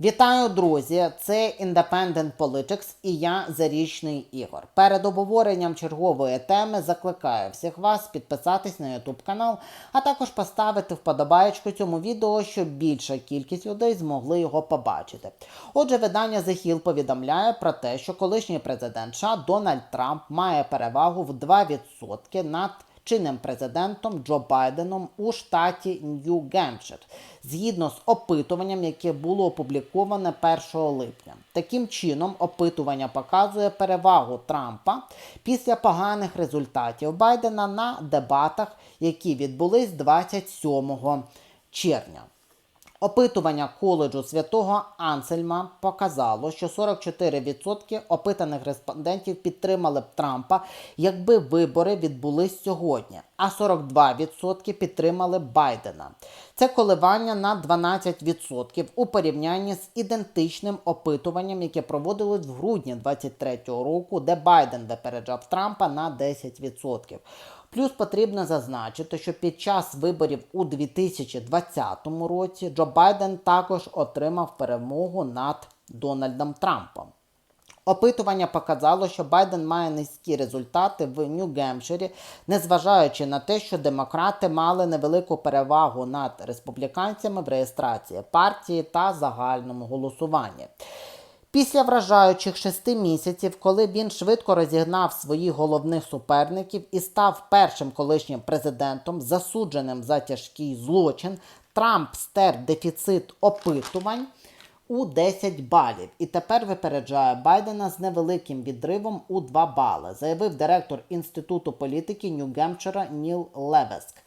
Вітаю, друзі! Це Independent Politics і я Зарічний Ігор. Перед обговоренням чергової теми закликаю всіх вас підписатись на YouTube канал, а також поставити вподобаєчку цьому відео, щоб більша кількість людей змогли його побачити. Отже, видання The Hill повідомляє про те, що колишній президент США Дональд Трамп має перевагу в 2% над чинним президентом Джо Байденом у штаті Нью-Гемпшир, згідно з опитуванням, яке було опубліковане 1 липня. Таким чином, опитування показує перевагу Трампа після поганих результатів Байдена на дебатах, які відбулись 27 червня. Опитування коледжу святого Ансельма показало, що 44% опитаних респондентів підтримали б Трампа, якби вибори відбулись сьогодні, а 42% підтримали Байдена. Це коливання на 12% у порівнянні з ідентичним опитуванням, яке проводилось в грудні 2023 року, де Байден випереджав Трампа на 10%. Плюс потрібно зазначити, що під час виборів у 2020 році Джо Байден також отримав перемогу над Дональдом Трампом. Опитування показало, що Байден має низькі результати в Нью-Гемпширі, незважаючи на те, що демократи мали невелику перевагу над республіканцями в реєстрації партії та загальному голосуванні. Після вражаючих шести місяців, коли він швидко розігнав своїх головних суперників і став першим колишнім президентом, засудженим за тяжкий злочин, Трамп стер дефіцит опитувань у 10 балів і тепер випереджає Байдена з невеликим відривом у 2 бали, заявив директор Інституту політики Нью-Гемпшира Ніл Левеск.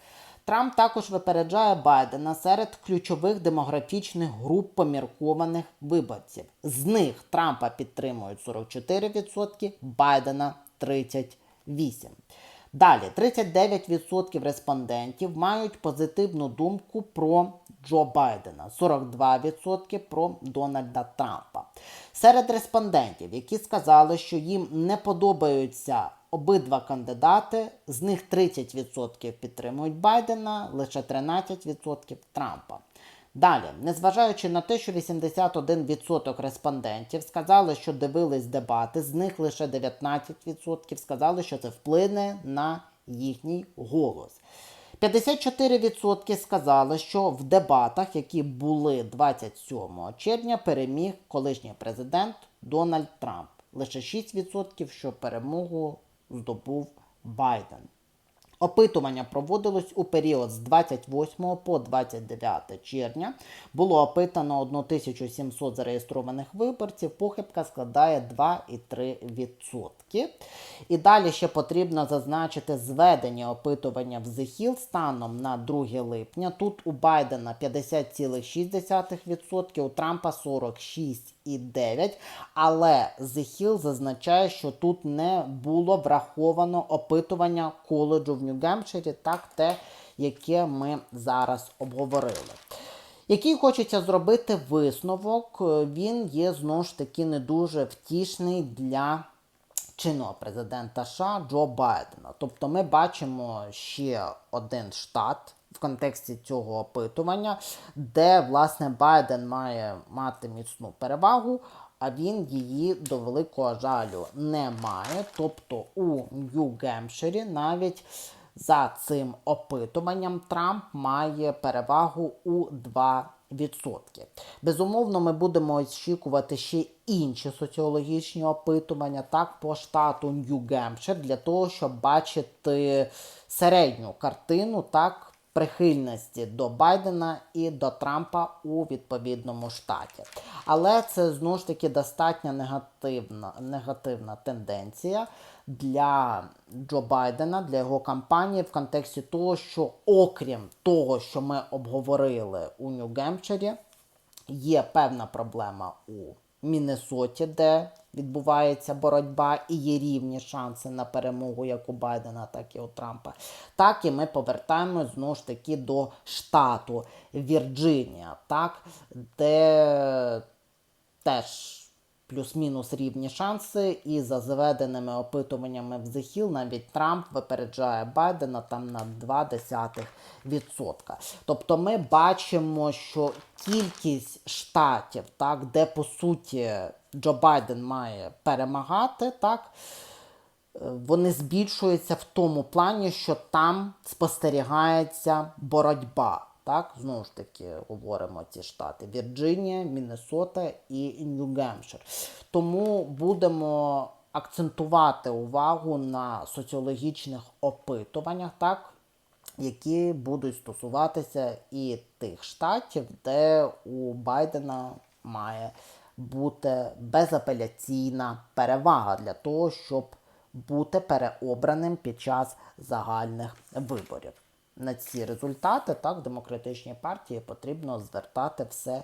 Трамп також випереджає Байдена серед ключових демографічних груп поміркованих виборців. З них Трампа підтримують 44%, Байдена 38%. Далі 39% респондентів мають позитивну думку про Джо Байдена, 42% про Дональда Трампа. Серед респондентів, які сказали, що їм не подобаються обидва кандидати, з них 30% підтримують Байдена, лише 13% Трампа. Далі, незважаючи на те, що 81% респондентів сказали, що дивились дебати, з них лише 19% сказали, що це вплине на їхній голос. 54% сказали, що в дебатах, які були 27 червня, переміг колишній президент Дональд Трамп. Лише 6%, що перемогу здобув Байден. Опитування проводилось у період з 28 по 29 червня. Було опитано 1700 зареєстрованих виборців. Похибка складає 2,3%. І далі ще потрібно зазначити зведення опитування в Hill станом на 2 липня. Тут у Байдена 50,6%, у Трампа 46,9%. Але The Hill зазначає, що тут не було враховано опитування коледжу в Нью-Гемпширі, так те, яке ми зараз обговорили. Який хочеться зробити висновок, він є знову ж таки не дуже втішний для чинного президента США Джо Байдена. Тобто ми бачимо ще один штат в контексті цього опитування, де власне Байден має мати міцну перевагу, а він її до великого жалю не має. Тобто у Нью-Гемпширі навіть за цим опитуванням Трамп має перевагу у 2%. Безумовно, ми будемо очікувати ще інші соціологічні опитування так по штату Нью-Гемпшир для того, щоб бачити середню картину так прихильності до Байдена і до Трампа у відповідному штаті. Але це знову ж таки достатньо негативна, негативна тенденція для Джо Байдена, для його кампанії в контексті того, що окрім того, що ми обговорили у Нью-Гемпширі, є певна проблема у Міннесоті, де відбувається боротьба і є рівні шанси на перемогу як у Байдена, так і у Трампа. Так і ми повертаємось знову ж таки до штату Вірджинія, так, де теж плюс-мінус рівні шанси, і за заведеними опитуваннями в Hill навіть Трамп випереджає Байдена там на 0,2%. Тобто ми бачимо, що кількість штатів, так, де по суті Джо Байден має перемагати, так, вони збільшуються в тому плані, що там спостерігається боротьба. Так, знову ж таки говоримо ці штати: Вірджинія, Міннесота і Нью-Гемпшир. Тому будемо акцентувати увагу на соціологічних опитуваннях, так, які будуть стосуватися і тих штатів, де у Байдена має бути безапеляційна перевага для того, щоб бути переобраним під час загальних виборів. На ці результати так демократичній партії потрібно звертати все